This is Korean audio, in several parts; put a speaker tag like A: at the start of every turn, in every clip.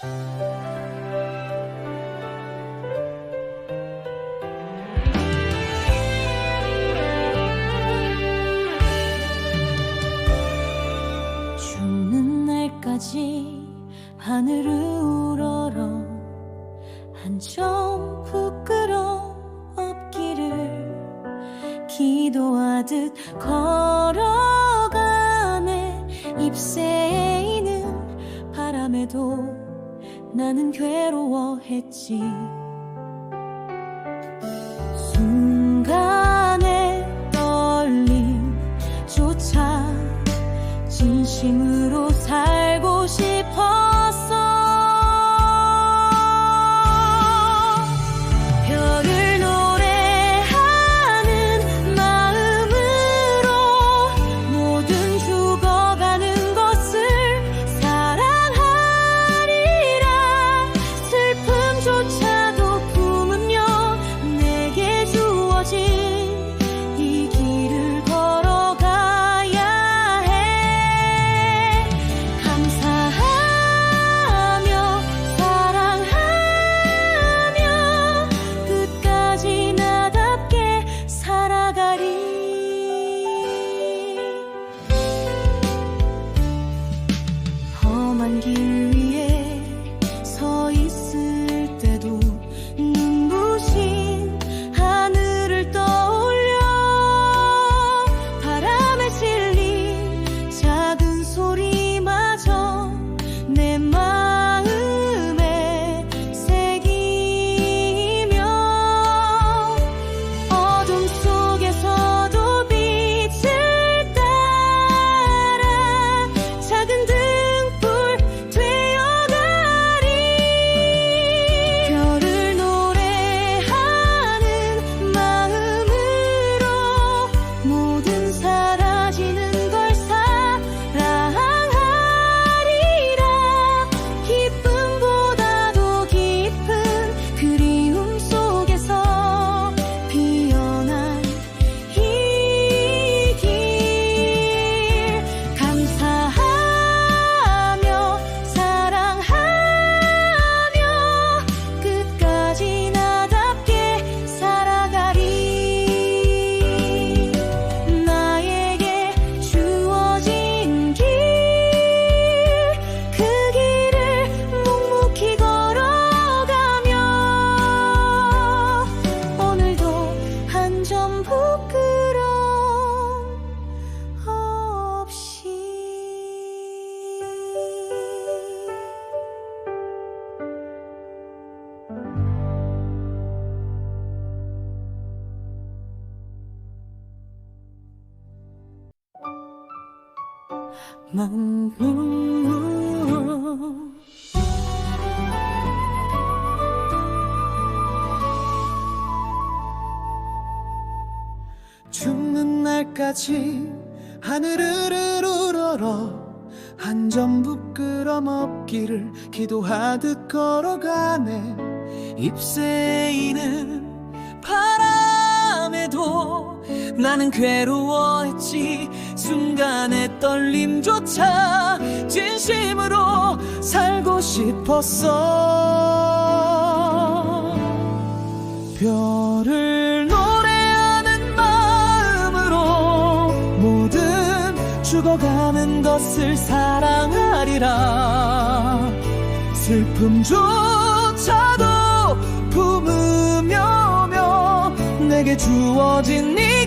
A: 죽는 날까지 하늘을 우러러 한점 부끄럼 없기를 기도하듯 걸어가네. 잎새이는 바람에도 나는 괴로워했지. 순간의 떨림조차 진심으로 맘
B: 죽는 날까지 하늘을 우러러 한 점 부끄럼 없기를 기도하듯 걸어가네. 잎새이는 나는 괴로워했지. 순간의 떨림조차 진심으로 살고 싶었어. 별을 노래하는 마음으로 모든 죽어가는 것을 사랑하리라. 슬픔조차도 품으며 내게 주어진 이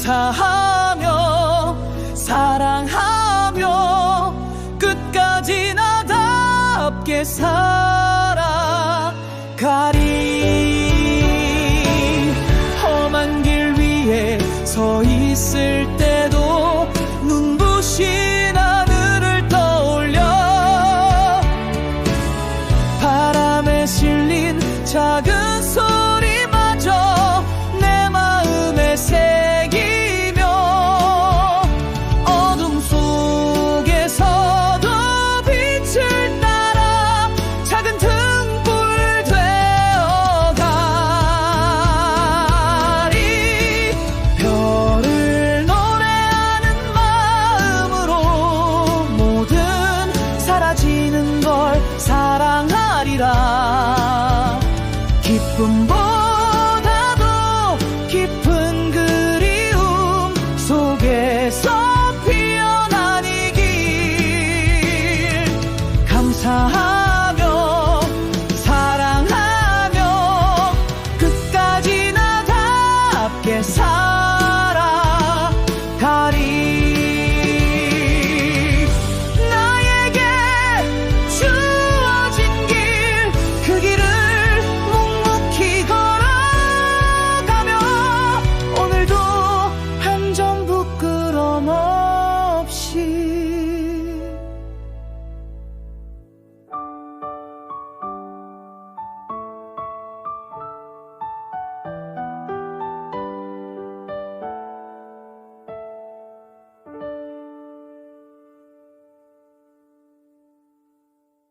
B: 감사하며 사랑하며 끝까지 나답게 살아가리. 기쁨보다도 깊은 그리움 속에서 피어나니길. 감사